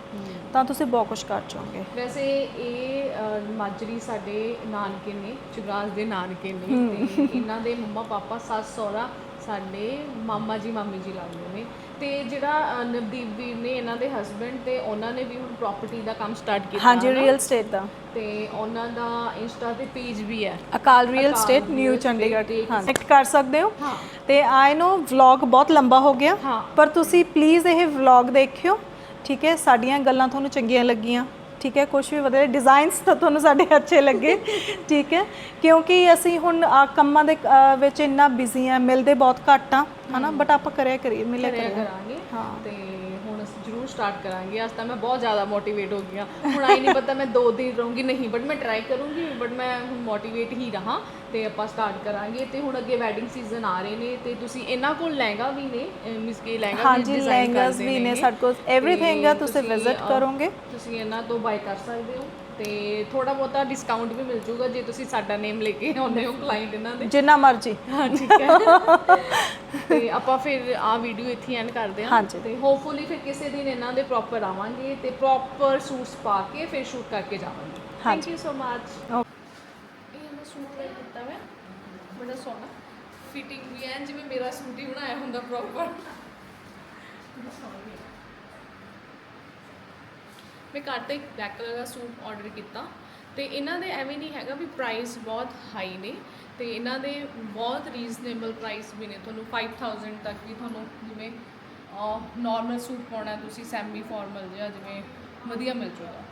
ਤਾਂ ਤੁਸੀਂ ਬਹੁਤ ਕੁਝ ਕਰ ਜਾਓਗੇ ਵੈਸੇ ਇਹ ਮਾਜਰੀ ਸਾਡੇ ਨਾਨਕੇ ਨੇ ਚੁਗਰਾਜ ਦੇ ਨਾਨਕੇ ਨੇ ਤੇ ਇਹਨਾਂ ਦੇ ਮੰਮਾ ਪਾਪਾ ਸੱਸ ਸਹੁਰਾ ਸਾਡੇ ਮਾਮਾ ਜੀ ਮਾਮੀ ਜੀ ਲੱਗਦੇ ਨੇ। ਤੇ ਜਿਹੜਾ ਨਵਦੀਪ ਵੀਰ ਨੇ ਇਹਨਾਂ ਦੇ ਹਸਬੰਡ ਤੇ ਉਹਨਾਂ ਨੇ ਵੀ ਹੁਣ ਪ੍ਰਾਪਰਟੀ ਦਾ ਕੰਮ ਸਟਾਰਟ ਕੀਤਾ ਹਾਂਜੀ ਨਾ। ਰੀਅਲ ਸਟੇਟ ਦਾ। ਤੇ ਉਹਨਾਂ ਦਾ ਇੰਸਟਾ ਤੇ ਪੇਜ ਵੀ ਹੈ। Akal real Akal estate Real new Estate Chandigarh. ਹਾਂ ਕਨੈਕਟ ਕਰ ਸਕਦੇ ਹੋ? ਹਾਂ। ਤੇ ਆਈ ਨੋ ਵਲੌਗ ਬਹੁਤ ਲੰਬਾ ਹੋ ਗਿਆ। ਹਾਂ। ਪਰ ਤੁਸੀਂ ਪਲੀਜ਼ ਇਹ ਵਲੌਗ ਦੇਖਿਓ। ਠੀਕ ਹੈ ਸਾਡੀਆਂ ਗੱਲਾਂ ਤੁਹਾਨੂੰ ਚੰਗੀਆਂ ਲੱਗੀਆਂ। ਠੀਕ ਹੈ ਕੁਝ ਵੀ ਵਧੀਆ ਡਿਜ਼ਾਈਨਸ ਤਾਂ ਤੁਹਾਨੂੰ ਸਾਡੇ ਅੱਛੇ ਲੱਗੇ। ਠੀਕ ਹੈ ਕਿਉਂਕਿ ਅਸੀਂ ਹੁਣ ਆਹ ਕੰਮਾਂ ਦੇ ਵਿੱਚ ਇੰਨਾ ਬਿਜ਼ੀ ਆ ਮਿਲਦੇ ਬਹੁਤ ਘੱਟ ਆ ਹਨਾ? ਬਟ ਆਪਾਂ ਕਰਿਆ ਕਰੀਏ ਮਿਲਿਆ ਕਰਿਆ ਕਰਾਂਗੇ। ਹਾਂ। ਤੇ ਜ਼ਰੂਰ ਸਟਾਰਟ ਕਰਾਂਗੇ। ਅੱਜ ਤਾਂ ਮੈਂ ਬਹੁਤ ਜ਼ਿਆਦਾ ਮੋਟੀਵੇਟ ਹੋ ਗਈ ਹਾਂ। ਹੁਣ ਆਈ ਨਹੀਂ ਪਤਾ ਮੈਂ ਦੋ ਦਿਨ ਰਹੂੰਗੀ ਨਹੀਂ ਬਟ ਮੈਂ ਟਰਾਈ ਕਰੂੰਗੀ ਬਟ ਮੈਂ ਹੁਣ ਮੋਟੀਵੇਟ ਹੀ ਰਹਾ ਤੇ ਆਪਾਂ ਸਟਾਰਟ ਕਰਾਂਗੇ। ਤੇ ਹੁਣ ਅੱਗੇ ਵੈਡਿੰਗ ਸੀਜ਼ਨ ਆ ਰਹੇ ਨੇ ਤੇ ਤੁਸੀਂ ਇਹਨਾਂ ਕੋਲ ਲਹਿੰਗਾ ਵੀ ਨੇ ਮਿਸ ਕੇ ਲਹਿੰਗਾ ਵੀ ਹਾਂਜੀ design ਲਹਿੰਗਾਸ ਕਰਦੇ ਵੀ ਨੇ। ਸਾਡੇ ਕੋਲ। everything ਆ ਤੁਸੀਂ ਅਹ, ਕਰੋਗੇ। ਤੁਸੀਂ ਇਹਨਾਂ ਤੋਂ ਬਾਈ ਕਰ ਸਕਦੇ ਹੋ। ਤੇ ਥੋੜਾ ਬਹੁਤਾ ਡਿਸਕਾਊਂਟ ਵੀ ਮਿਲ ਜਾਊਗਾ ਜੇ ਤੁਸੀਂ ਸਾਡਾ ਨੇਮ ਲੈ ਕੇ ਆਉਂਦੇ ਹੋ ਕਲਾਇੰਟ ਇਹਨਾਂ ਦੇ। ਜਿੰਨਾ ਮਰਜ਼ੀ। ਹਾਂ ਠੀਕ ਹੈ। ਤੇ ਆਪਾਂ ਫਿਰ ਆ ਵੀਡੀਓ ਇੱਥੇ ਐਂਡ ਕਰਦੇ ਹਾਂ। ਹਾਂਜੀ। ਤੇ ਹੋਪਫੁਲੀ ਫਿਰ ਕਿਸੇ ਦਿਨ ਇਹਨਾਂ ਦੇ ਪ੍ਰੋਪਰ ਆਵਾਂਗੇ ਤੇ ਪ੍ਰੋਪਰ ਸੂਟਸ ਪਾ ਕੇ ਫਿਰ ਸ਼ੂਟ ਕਰਕੇ ਜਾਵਾਂਗੇ। ਥੈਂਕ ਯੂ ਸੋ ਮਚ ਇਹ ਮੈਂ ਸੂਟ ਲੈ ਕੀਤਾ ਮੈਂ ਬੜਾ ਸੋਹਣਾ। ਫਿਟਿੰਗ ਵੀ ਐ ਜਿਵੇਂ ਮੇਰਾ ਸੂਟ ਹੀ ਬਣਾਇਆ ਹੁੰਦਾ ਪ੍ਰੋਪਰ ਮੈਂ ਘਰ ਤੇ ਇੱਕ ਬਲੈਕ ਕਲਰ ਦਾ ਸੂਟ ਆਰਡਰ ਕੀਤਾ ਤੇ ਇਹਨਾਂ ਦੇ ਐਵੇਂ ਨਹੀਂ ਹੈਗਾ ਵੀ ਪ੍ਰਾਈਸ ਬਹੁਤ ਹਾਈ ਨੇ ਤੇ ਇਹਨਾਂ ਦੇ ਬਹੁਤ ਰੀਜ਼ਨੇਬਲ ਪ੍ਰਾਈਸ ਵੀ ਨੇ। ਤੁਹਾਨੂੰ 5000 ਤੱਕ ਵੀ ਤੁਹਾਨੂੰ ਜਿਵੇਂ ਨਾਰਮਲ ਸੂਟ ਪਾਉਣਾ ਤੁਸੀਂ ਸੈਮੀ ਫਾਰਮਲ ਜਿਹਾ ਜਿਵੇਂ ਵਧੀਆ ਮਿਲ ਜੂਗਾ